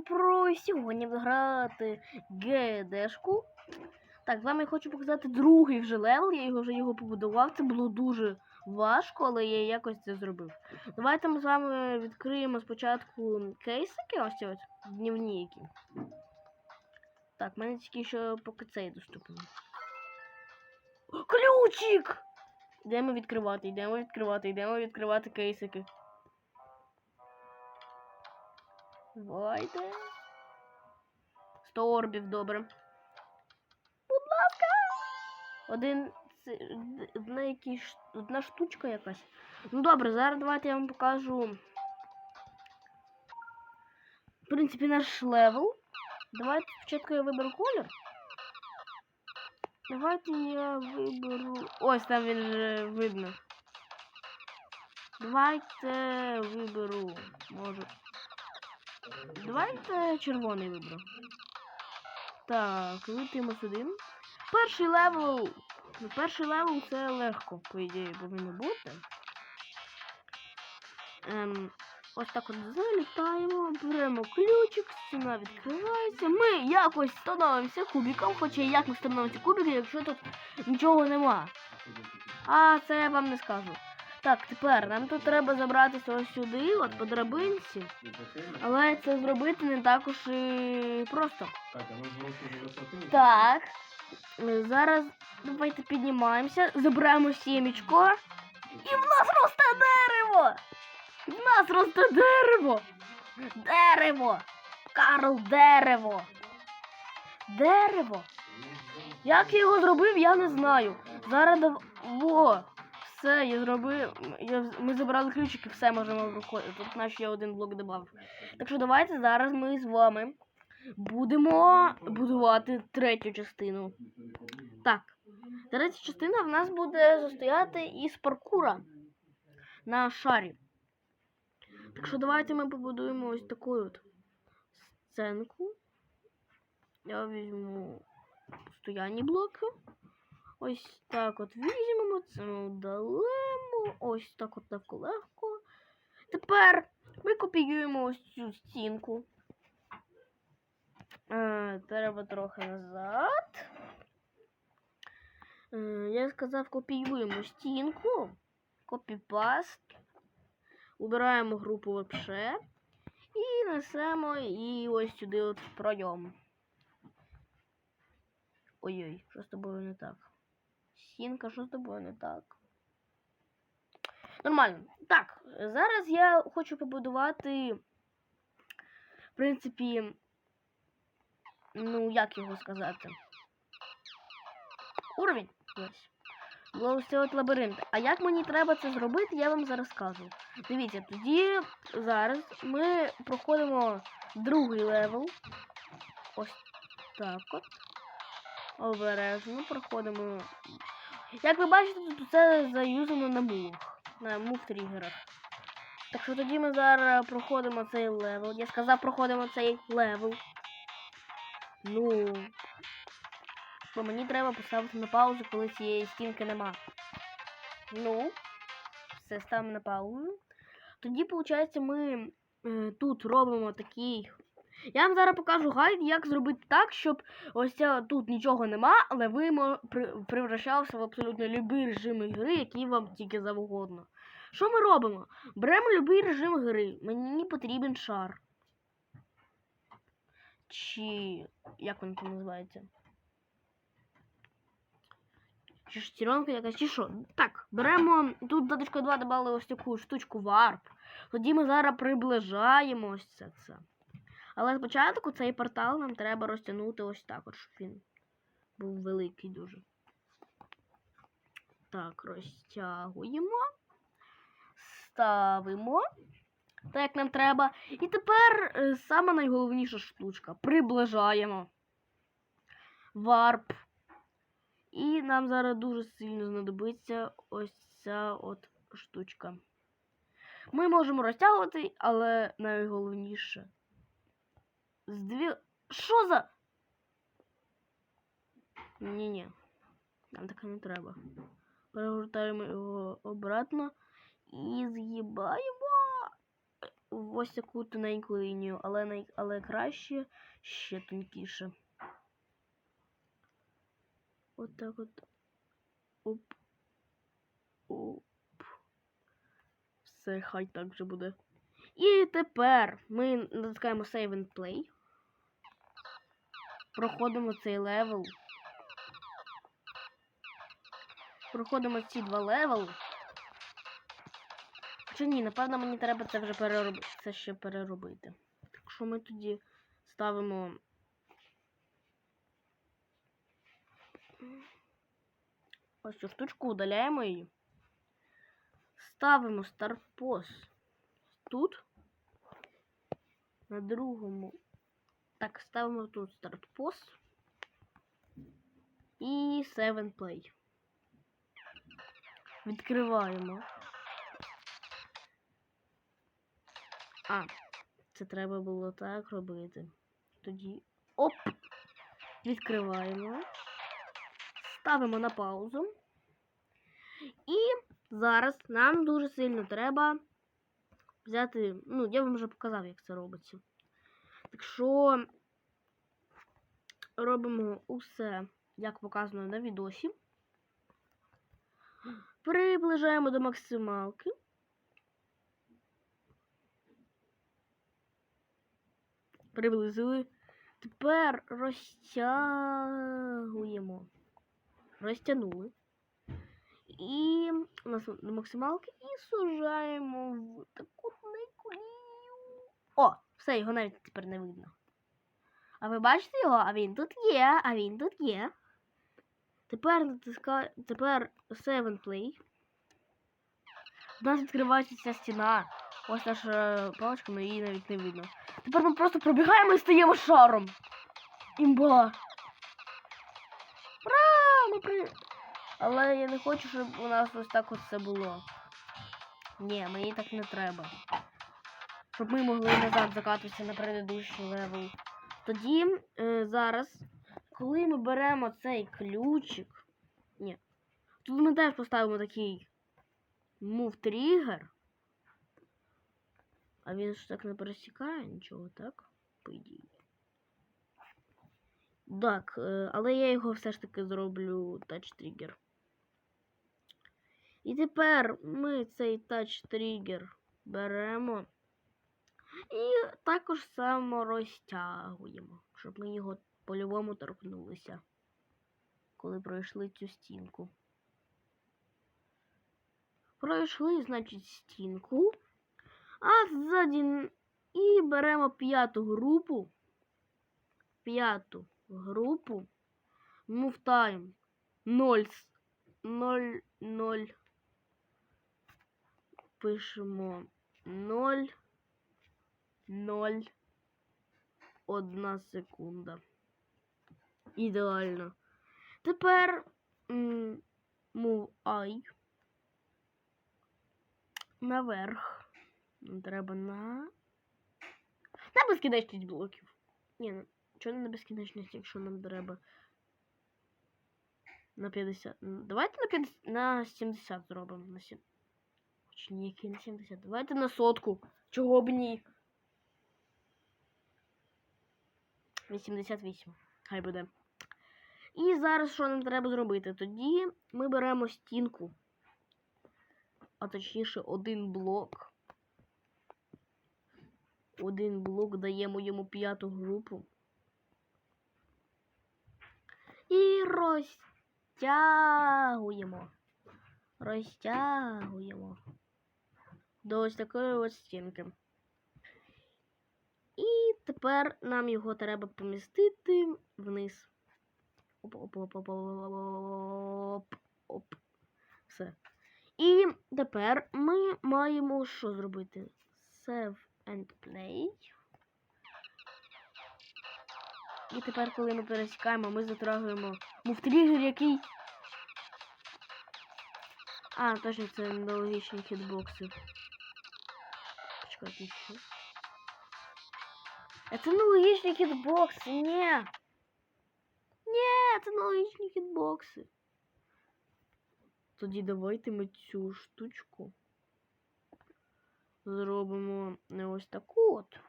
попробую сьогодні грати ГДшку. Так, з вами я хочу показати другий вже левел, я його вже його побудував. Це було дуже важко, але я якось це зробив. Давайте ми з вами відкриємо спочатку кейсики, ось ці ось днівні які. Так, в мене тільки що поки цей доступний. Ключик! Йдемо відкривати, йдемо відкривати, йдемо відкривати кейсики. Давайте. 100 орбів, добре. Будь ласка! Один. Одна, якісь, одна штучка якась. Ну добре, зараз давайте я вам покажу. В принципі, наш левел. Давайте спочатку я виберу колір. Давайте я виберу. Ось там він вже видно. Давайте виберу. Може. Давайте червоний виберу. Так, летимо сюди. Перший левел. Перший левел це легко, по ідеї, повинно бути. Ем, ось так от залітаємо, беремо ключик, стіна відкривається. Ми якось становимося кубиком, хоча як ми становимося кубиком, якщо тут нічого нема. А це я вам не скажу. Так, тепер нам тут треба забратися ось сюди, от по драбинці. Але це зробити не також і просто. Так, а ми вже? Так. е, Зараз давайте піднімаємося, забираємо сімечко. І в нас росте дерево! В нас росте дерево! Дерево! Карл, дерево! Дерево! Як я його зробив, я не знаю. Зараз дав... Во! Все, я зробив. Я... Ми забрали ключики, все можемо виходити. Тут наш я один блок додав. Так що давайте зараз ми з вами будемо будувати третю частину. Так. Третя частина в нас буде состояти із паркура на шарі. Так що давайте ми побудуємо ось таку от сценку. Я візьму стоянні блоки. Ось так от візьмемо, це удалимо. Ось так от легко легко. Тепер ми копіюємо ось цю стінку. Е, треба трохи назад. Е, я сказав, копіюємо стінку. Копіпаст. Убираємо групу вообще. І несемо і ось сюди от в пройом. Ой-ой, що з тобою не так? Стінка, що з тобою не так? Нормально. Так, зараз я хочу побудувати, в принципі, ну, як його сказати? Уровень. Ось. От лабіринт. А як мені треба це зробити, я вам зараз скажу. Дивіться, тоді зараз ми проходимо другий левел. Ось так от. Обережно проходимо. Як ви бачите, тут це заюзано на мувах. На мув тригерах. Так що тоді ми зараз проходимо цей левел. Я сказав, проходимо цей левел. Ну. Бо мені треба поставити на паузу, коли цієї стінки нема. Ну, все ставимо на паузу. Тоді, виходить, ми е, тут робимо такий. Я вам зараз покажу гайд, як зробити так, щоб ось ця тут нічого нема, але ви превращалися в абсолютно любий режим гри, який вам тільки завгодно. Що ми робимо? Беремо будь-який режим гри. Мені потрібен шар. Чи як він там називається? Чи шестеренка якась, чи що? Так, беремо. Тут додатка 2 додали ось таку штучку варп. Тоді ми зараз приближаємо ось це. Але спочатку цей портал нам треба розтягнути ось так, от, щоб він був великий дуже. Так, розтягуємо. Ставимо. Так, як нам треба. І тепер е, сама найголовніша штучка. Приближаємо. Варп. І нам зараз дуже сильно знадобиться ось ця от штучка. Ми можемо розтягувати, але найголовніше. З дві. За? Ні-ні. Нам таке не треба. Перегортаємо його обратно і згибаємо. в ось таку тоненьку лінію, але, най... але краще ще тонкіше. От так от. Оп. Оп. Все, хай так вже буде. І тепер ми натискаємо Save and Play. Проходимо цей левел. Проходимо ці два левели. Чи ні, напевно, мені треба це вже переробити. Це ще переробити. Так що ми тоді ставимо. Ось цю штучку, удаляємо її. Ставимо старпоз тут. На другому. Так, ставимо тут стартпоз. І Save and Play. Відкриваємо. А, це треба було так робити. Тоді. Оп! Відкриваємо. Ставимо на паузу. І зараз нам дуже сильно треба взяти. Ну, я вам вже показав, як це робиться. Так що робимо усе, як показано на відосі. Приближаємо до максималки. Приблизили. Тепер розтягуємо. Розтягнули. І у нас до максималки і сужаємо в таку лінію. О, все, його навіть тепер не видно. А ви бачите його? А він тут є, а він тут є. Тепер натискаю. Тепер Save Play. У нас відкривається ця стіна. Ось наша паличка, але її навіть не видно. Тепер ми просто пробігаємо і стаємо шаром. Імба. Ура! Ми при... Але я не хочу, щоб у нас ось так ось все було. Ні, мені так не треба. Щоб ми могли назад закатитися на предыдущий левел. Тоді е, зараз, коли ми беремо цей ключик. Ні. Тут ми теж поставимо такий move trigger. А він ж так не пересікає нічого, так? По ідеї. Так, е, але я його все ж таки зроблю тач тригер. І тепер ми цей тач тригер беремо і також само розтягуємо, щоб ми його по-любому торкнулися, коли пройшли цю стінку. Пройшли, значить, стінку, а ззаді і беремо п'яту групу. П'яту групу. Time 0, 0, 0. Пишемо 0, 0, 1 секунда. Ідеально. Тепер move I. Наверх. Нам треба на. На безкінечність блоків. Ні, ну, чого не на безкінечність, якщо нам треба. На 50. Давайте на 50. На 70 зробимо. На 7. Хоч ні, який на 70. Давайте на сотку. Чого б ні? 88. Хай буде. І зараз що нам треба зробити? Тоді ми беремо стінку. А точніше один блок. Один блок даємо йому п'яту групу. І розтягуємо. Розтягуємо. До ось такої ось стінки. І тепер нам його треба помістити вниз. Оп, оп, оп, оп, оп, оп. Все. І тепер ми маємо що зробити? Save and play. І тепер, коли ми пересікаємо, ми затрагуємо муфтрігер, який. А, точно, це аналогічні хітбокси. Почекайте що. Це аналогічні хітбокси, ні. Ні, це аналогічні хітбокси. Тоді давайте ми цю штучку зробимо не ось таку от,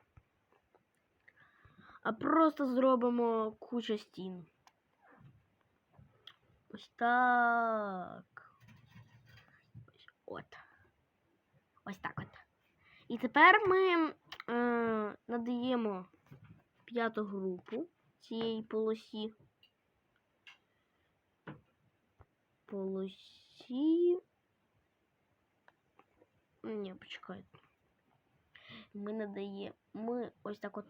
а просто зробимо кучу стін. Ось так. Ось от. Ось так от. І тепер ми е, надаємо п'яту групу цієї полосі. Полосі. Ні, почекайте. Ми надаємо. Ми ось так от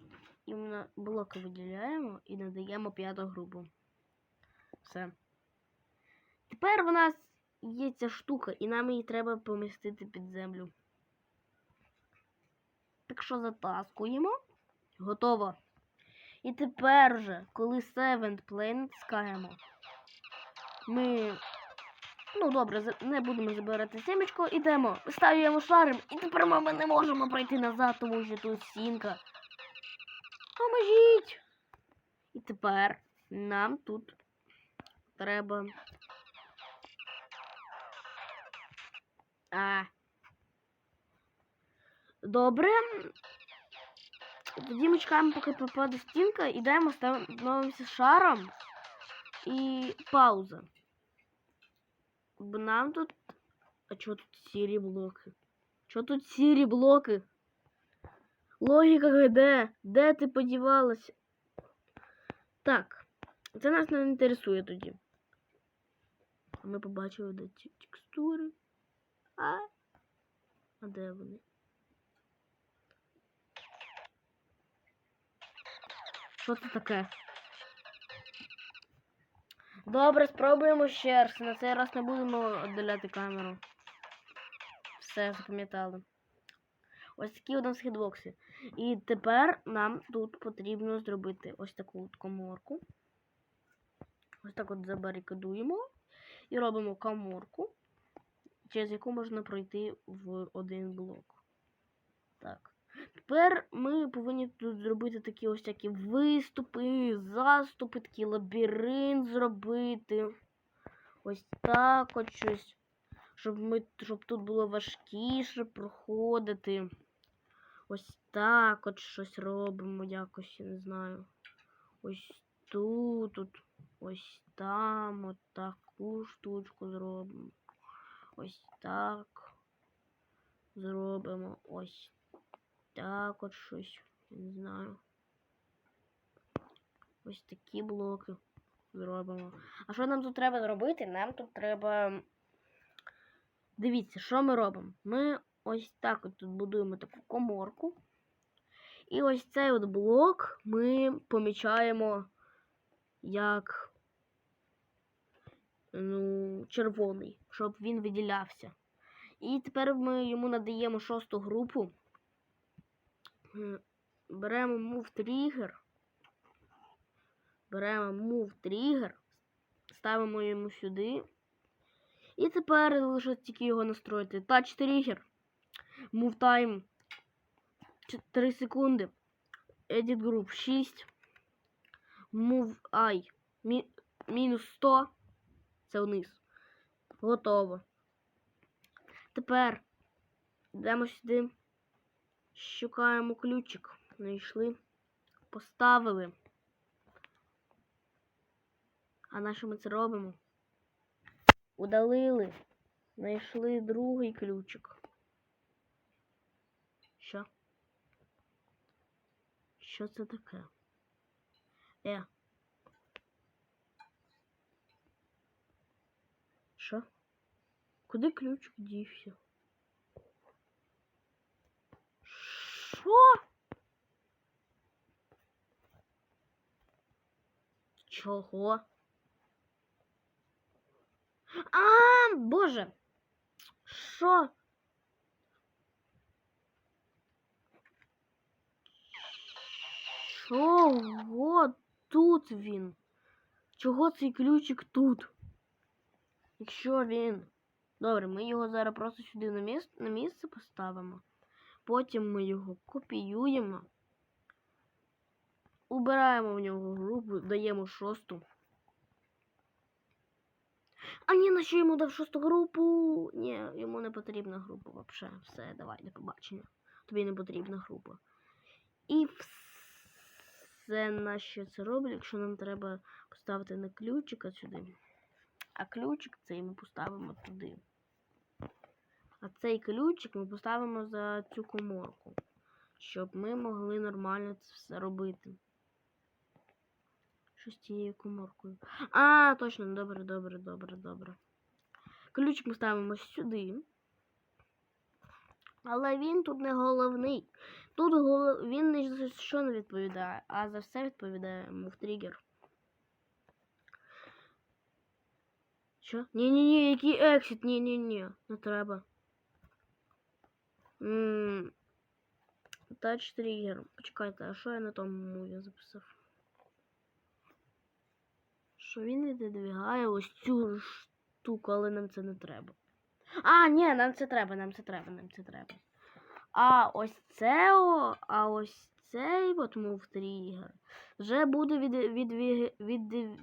іменно блоки виділяємо і надаємо п'яту групу. Все. Тепер в нас є ця штука, і нам її треба помістити під землю. Так що затаскуємо. Готово. І тепер вже, коли Seventh Planet скаємо, ми. Ну, добре, не будемо забирати сімечко, ідемо, ставимо шарим, і тепер ми не можемо пройти назад, тому що тут стінка. Поможіть! І тепер нам тут треба. А. Добре. Тоді ми чекаємо, поки пропаде стінка, ідемо, становимося шаром і пауза. Бо нам тут. А чого тут сірі блоки? Чого тут сірі блоки? Логіка де? Де ти подівалась? Так, це нас не інтересує тоді. Ми побачили, де ці текстури. А? А де вони? Що це таке? Добре, спробуємо ще раз. На цей раз не будемо віддаляти камеру. Все, запам'ятали. Ось такі у нас хітбокси. І тепер нам тут потрібно зробити ось таку от коморку. Ось так от забарикадуємо. І робимо коморку, через яку можна пройти в один блок. Так. Тепер ми повинні тут зробити такі ось такі виступи, заступи, такий лабіринт зробити. Ось так от щось. Щоб, ми, щоб тут було важкіше проходити. Ось так от щось робимо якось, я не знаю. Ось тут, тут ось там, от таку штучку зробимо. Ось так. Зробимо ось так от щось. Я не знаю. Ось такі блоки зробимо. А що нам тут треба зробити? Нам тут треба. Дивіться, що ми робимо? Ми ось так от тут будуємо таку коморку. І ось цей от блок ми помічаємо як ну, червоний, щоб він виділявся. І тепер ми йому надаємо шосту групу. М, Беремо Move Trigger. Беремо Move Trigger. Ставимо йому сюди. І тепер лише тільки його настроїти. Touch Trigger. Move Time 3 секунди. Edit Group 6. Move I. Мінус 100. Це вниз. Готово. Тепер йдемо сюди. Шукаємо ключик. Знайшли. Поставили. А на що ми це робимо? Удалили. Знайшли другий ключик. Що? Що це таке? Е. Що? Куди ключик дівся? Що? Чого? А, боже. Що? Чого тут він? Чого цей ключик тут? Якщо він. Добре, ми його зараз просто сюди на місце, на місце поставимо. Потім ми його копіюємо. Убираємо в нього групу, даємо шосту. А ні, на що йому дав шосту групу? Ні, йому не потрібна група вообще. Все, давай, до побачення. Тобі не потрібна група. І все на що це роблю, якщо нам треба поставити не ключика сюди. А ключик цей ми поставимо туди. А цей ключик ми поставимо за цю коморку, щоб ми могли нормально це все робити. Що з цією коморкою? А, точно, добре, добре, добре, добре. Ключик ми ставимо сюди. Але він тут не головний. Тут голов... він ні за що не відповідає, а за все відповідає мув-тригер. Що? Ні-ні-ні, який ексит? Ні-ні-ні, не треба. Тач тригер. Почекайте, а що я на тому мові записав? Що він віддвігає ось цю штуку, але нам це не треба. А, ні, нам це треба, нам це треба, нам це треба. А ось це, а ось цей от мов тригер вже буде від, від, від, від,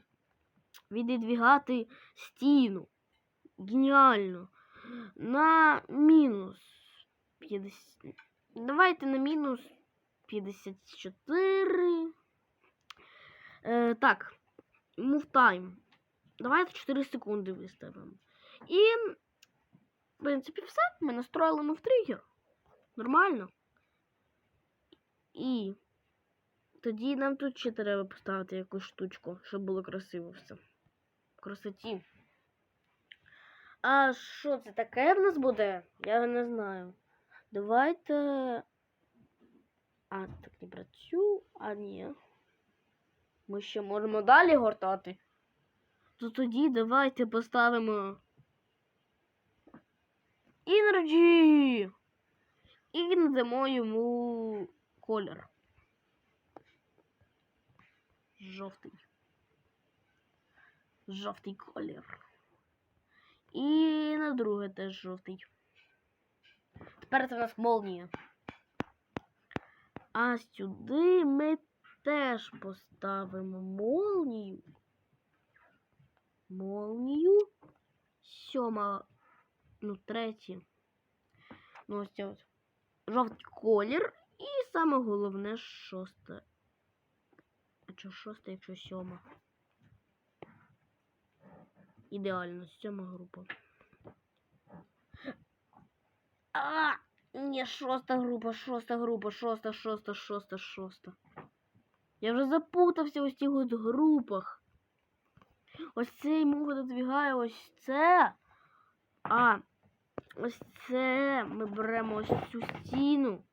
віддвігати стіну. Геніально. На мінус 50. Давайте на мінус 54. Е, так. Move time. Давайте 4 секунди виставимо. І, в принципі, все. Ми настроїли move trigger. Нормально. І тоді нам тут ще треба поставити якусь штучку, щоб було красиво все. Красоті. А що це таке в нас буде? Я не знаю. Давайте. А, так не працюю. А ні. Ми ще можемо далі гортати. То тоді давайте поставимо. Energy! І надамо йому колір. Жовтий. Жовтий колір. І на друге теж жовтий. Тепер це в нас молнія. А сюди ми теж поставимо молнію. Молнію. Сьома. Ну, третє. Ну, ось це от. Жовтий колір. І саме головне шосте. А що шосте, якщо сьома? Ідеально, сьома група. А, ні, шоста група, шоста група, шоста, шоста, шоста, шоста. Я вже запутався у цих от групах. Ось цей мув додвігає ось це. А ось це ми беремо ось цю стіну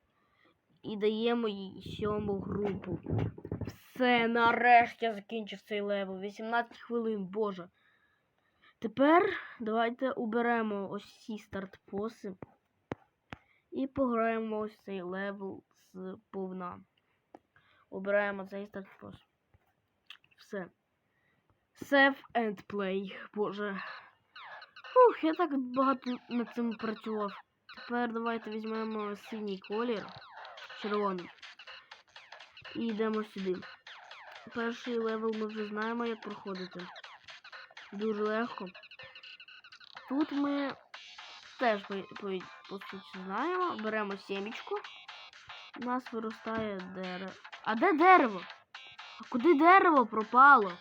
і даємо їй сьому групу. Все, нарешті закінчив цей левел. 18 хвилин, боже. Тепер давайте уберемо ось ці стартпоси і пограємо ось цей левел з повна. Обираємо цей стартпос. Все. Save and play. Боже. Ух, я так багато над цим працював. Тепер давайте візьмемо синій колір, червоний. І йдемо сюди. Перший левел ми вже знаємо, як проходити. Дуже легко. Тут ми теж по, суті знаємо. Беремо сімечку. У нас виростає дерево. А де дерево? А куди дерево пропало?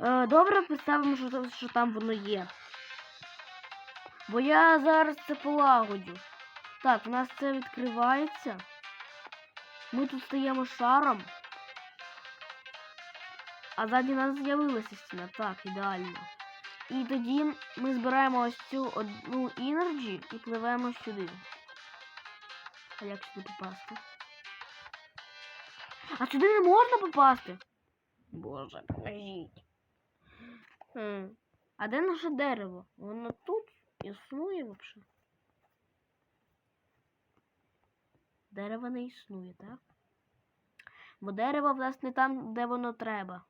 Е, добре, представимо, що, що там воно є. Бо я зараз це полагодю. Так, у нас це відкривається. Ми тут стаємо шаром. А ззаді нас з'явилася стіна. Так, ідеально. І тоді ми збираємо ось цю одну інерджі і пливемо сюди. А як сюди попасти? А сюди не можна попасти? Боже, поможіть. Хм. А де наше дерево? Воно тут існує взагалі? Дерево не існує, так? Бо дерево в нас не там, де воно треба.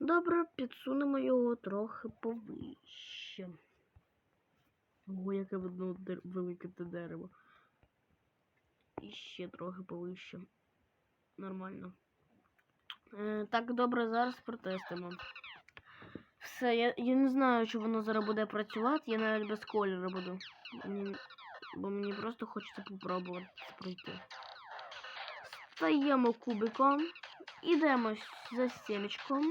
Добре, підсунемо його трохи повище. Ого, яке видно велике те дерево. І ще трохи повище. Нормально. Е, так, добре, зараз протестимо. Все, я, я не знаю, чи воно зараз буде працювати, я навіть без кольору буду. Мені, бо мені просто хочеться попробувати пройти. Стаємо кубиком, ідемо за сімечком.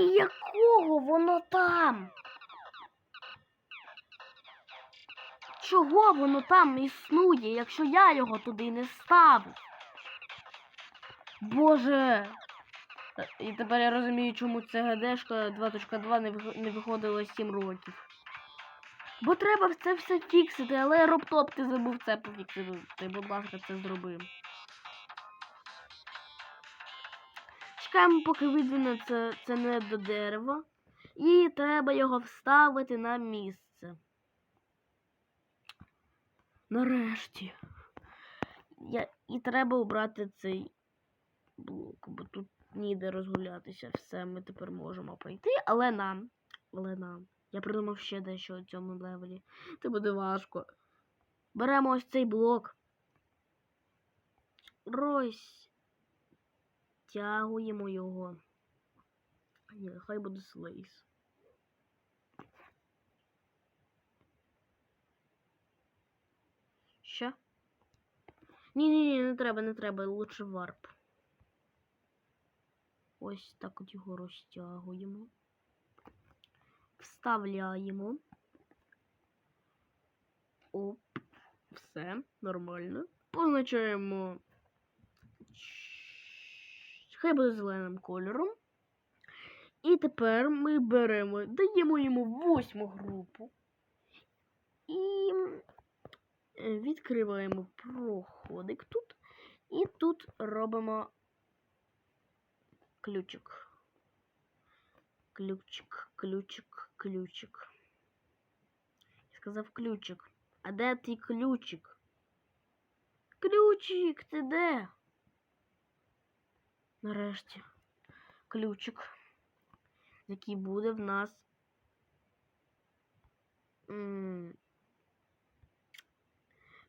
І якого воно там? Чого воно там існує, якщо я його туди не ставив? Боже. І тепер я розумію, чому ця ГДшка 2.2 не, вих- виходила 7 років. Бо треба це все фіксити, але Роптоп ти забув це пофіксити. Ти, будь ласка, це зроби. Чекаємо, поки видвине це, це не до дерева. І треба його вставити на місце. Нарешті. Я... І треба обрати цей блок, бо тут ніде розгулятися. Все, ми тепер можемо пройти, але нам. Але нам. Я придумав ще дещо у цьому левелі. Це буде важко. Беремо ось цей блок. Розтягуємо його. Ні, хай буде слейс. Що? Ні, ні, ні, не треба, не треба, лучше варп. Ось так от його розтягуємо. Вставляємо. Оп. Все, нормально. Позначаємо. Хай буде зеленим кольором. І тепер ми беремо, даємо йому восьму групу. І відкриваємо проходик тут. І тут робимо ключик. Ключик, ключик, ключик. Я сказав ключик. А де твій ключик? Ключик, ти де? Нарешті. Ключик. Який буде в нас.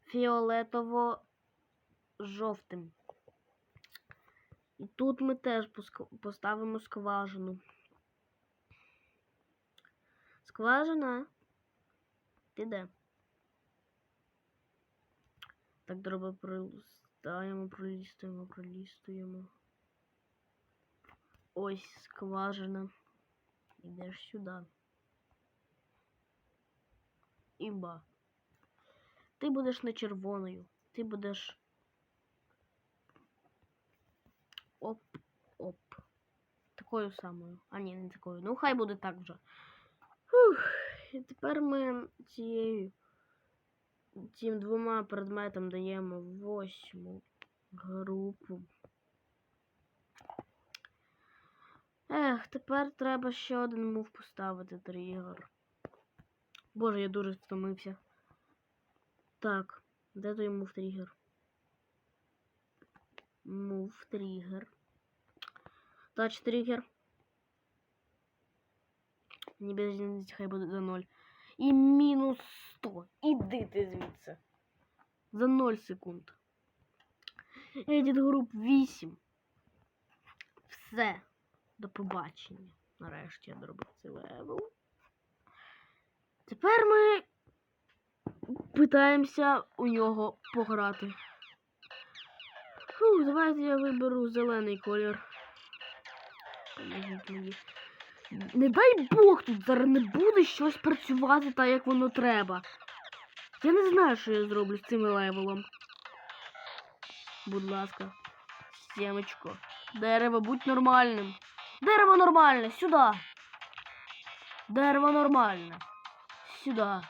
Фіолетово-жовтим. Тут ми теж поставимо скважину. Скважина. Ти де? Так, добре, пролистаємо, пролістуємо, пролістуємо. Ось скважина. Ідеш сюди. Іба. Ти будеш не червоною. Ти будеш. Оп, оп. Такою самою. А ні, не такою. Ну, хай буде так вже. Фух. І тепер ми цією цим двома предметам даємо восьму групу. Ех, тепер треба ще один мув поставити тригер. Боже, я дуже втомився. Так, де той мув тригер? Мув тригер. Тач тригер. Не без хай буде за 0. І мінус 100. Іди ти звідси. За 0 секунд. Едіт груп 8. Все. До побачення. Нарешті я доробив цей левел. Тепер ми питаємося у нього пограти. Фу, давайте я виберу зелений колір. Не дай Бог тут зараз не буде щось працювати так, як воно треба. Я не знаю, що я зроблю з цим левелом. Будь ласка, сімечко. Дерево, будь нормальним. Дерево нормальне, сюди. Дерево нормальне. Сюди.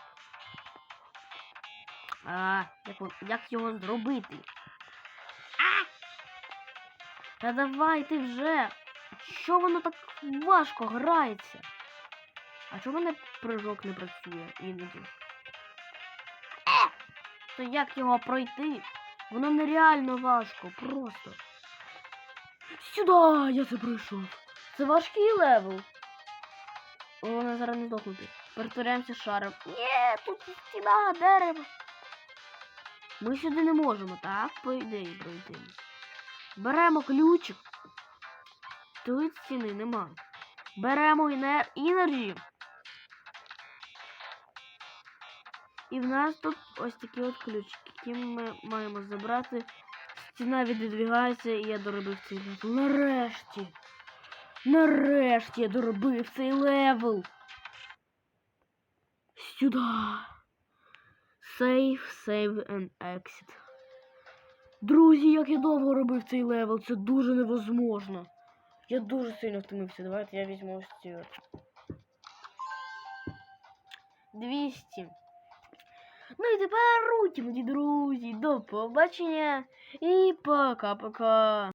А, як, як його зробити? Та давайте вже. Що воно так важко грається? А чому мене прыжок не працює іноді? Е! То як його пройти? Воно нереально важко, просто. Сюди я це пройшов. Це важкий левел. Вони зараз не здохнути. Перетворяємося шаром. Ні, тут стіна, дерево. Ми сюди не можемо, так? По ідеї пройти. Беремо ключик. Тут стіни нема. Беремо інер... інерджі. І в нас тут ось такі от ключики, які ми маємо забрати. Стіна віддвигається, і я доробив цей левел. Нарешті. Нарешті я доробив цей левел. Сюди. Save, save and exit. Друзі, як я довго робив цей левел, це дуже невозможно. Я дуже сильно втомився. Давайте я візьму ось ці. от. 200. Ну і тепер руки, мої друзі. До побачення і пока-пока.